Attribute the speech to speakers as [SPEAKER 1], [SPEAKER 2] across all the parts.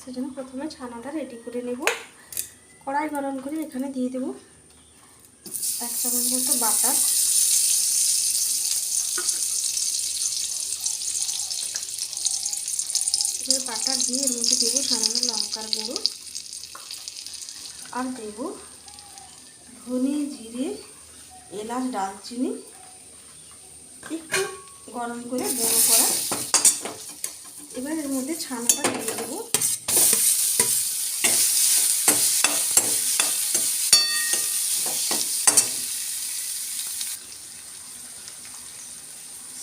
[SPEAKER 1] সেজন্য প্রথমে ছানাটা রেডি করে নেব। কড়াই গরম করে এখানে দিয়ে দেব এক চামচ মতো বাটার। বাটার দিয়ে এর মধ্যে দেবো সামান্য লঙ্কার গুঁড়ো আর দেব ধনে জিরে, এলাচ, ডালচিনি। একটু গরম করে বড়ো করা। এবার এর মধ্যে ছানাটা দিয়ে দেবো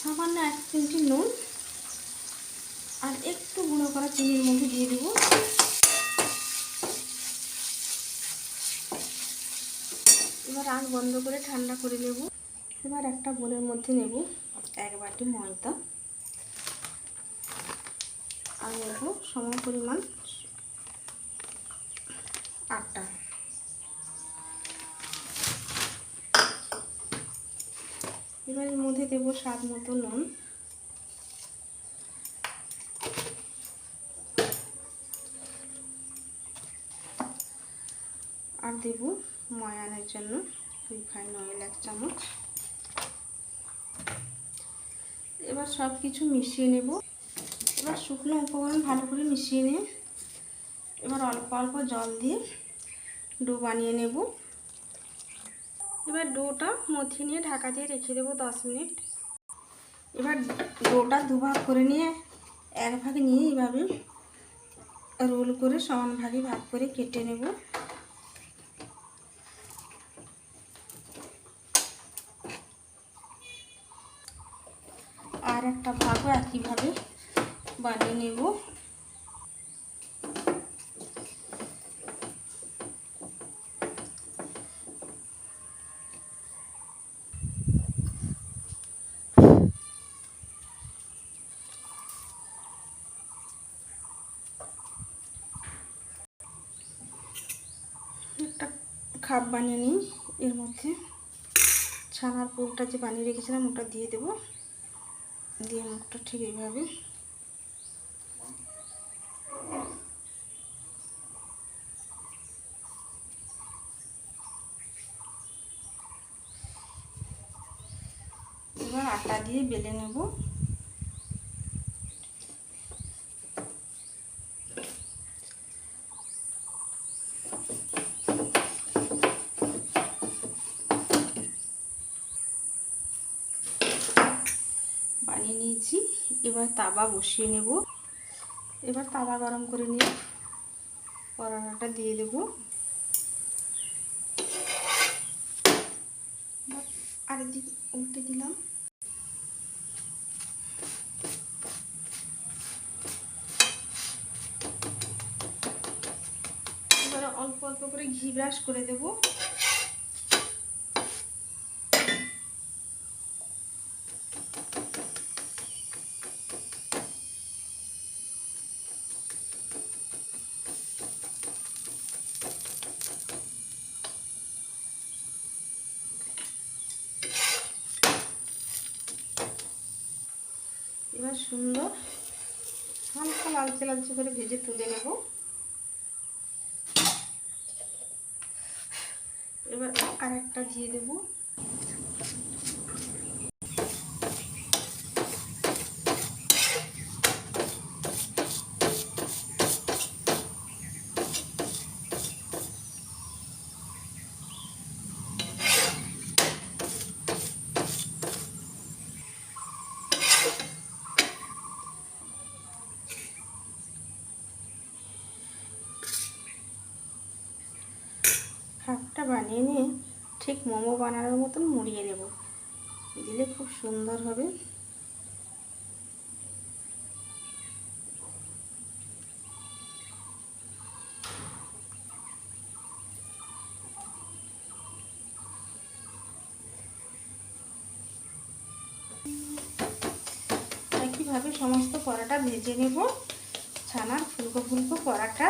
[SPEAKER 1] সামান্য এক চিমটি নুন আর একটু গুঁড়ো করা চিনির মধ্যে দিয়ে দেবো। এবার আগ বন্ধ করে ঠান্ডা করে নেব। এবার একটা বোলের মধ্যে নেব এক বাটি ময়দা। আর নেব সম পরিমাণ আটা। এবার এর মধ্যে দেব স্বাদ মতো নুন। আর দেব ময়ানের জন্য রিফাইন অয়েল এক চামচ। এবার সব কিছু মিশিয়ে নেব। এবার শুকনো উপকরণ ভালো করে মিশিয়ে নিয়ে এবার অল্প অল্প জল দিয়ে ডো বানিয়ে নেব। এবার ডোটা মথিয়ে নিয়ে ঢাকা দিয়ে রেখে দেবো দশ মিনিট। এবার ডোটা দুভাগ করে নিয়ে এক ভাগ নিয়ে এইভাবে রোল করে সমান ভাগে ভাগ করে কেটে নেব। আর একটা ভাগও একইভাবে বানিয়ে নেব। একটা খাপ বানিয়ে নিই, এর মধ্যে ছানার পুরটা যে বানিয়ে রেখেছিলাম ওটা দিয়ে দেবো। দিয়ে মুখটা ঠিক এইভাবে। এবার আটা দিয়ে বেলে নেব। বানিয়ে নিয়েছি। এবার তাওয়া বসিয়ে নেব। এবার তাওয়া গরম করে নিয়ে পরাটাটা দিয়ে দেব। আরেকদিক উল্টে দিলাম। এবারে অল্প অল্প করে ঘি ব্রাশ করে দেবো। এবার সুন্দর হালকা লালচে লালচে করে ভেজে তুলে নেব। এবার আর একটা দিয়ে দেব। খাপটা বানিয়ে নিয়ে ঠিক মোমো বানানোর মতন মুড়িয়ে নেব দিলে খুব সুন্দর হবে। একইভাবে সমস্ত পরোটা ভেজে নেব। ছানার ফুলকো ফুলকো পরোটা।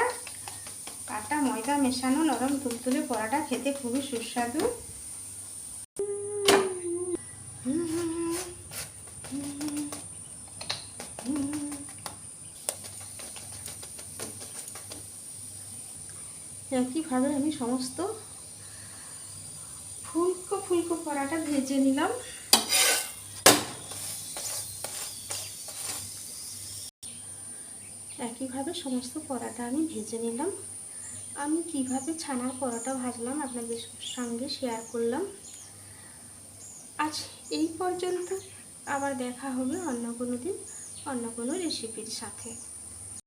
[SPEAKER 1] আটা ময়দা মেশানো নরম তুলতুলে পরোটা খেতে খুবই সুস্বাদু। একইভাবে আমি সমস্ত ফুলকো ফুলকো পরাটা ভেজে নিলাম। একইভাবে সমস্ত পরাটা আমি ভেজে নিলাম। আমি কীভাবে ছানার পরোটা ভাজলাম আপনাদের সঙ্গে শেয়ার করলাম। আজ এই পর্যন্ত। আবার দেখা হবে অন্য কোনো দিন, অন্য কোনো রেসিপির সাথে।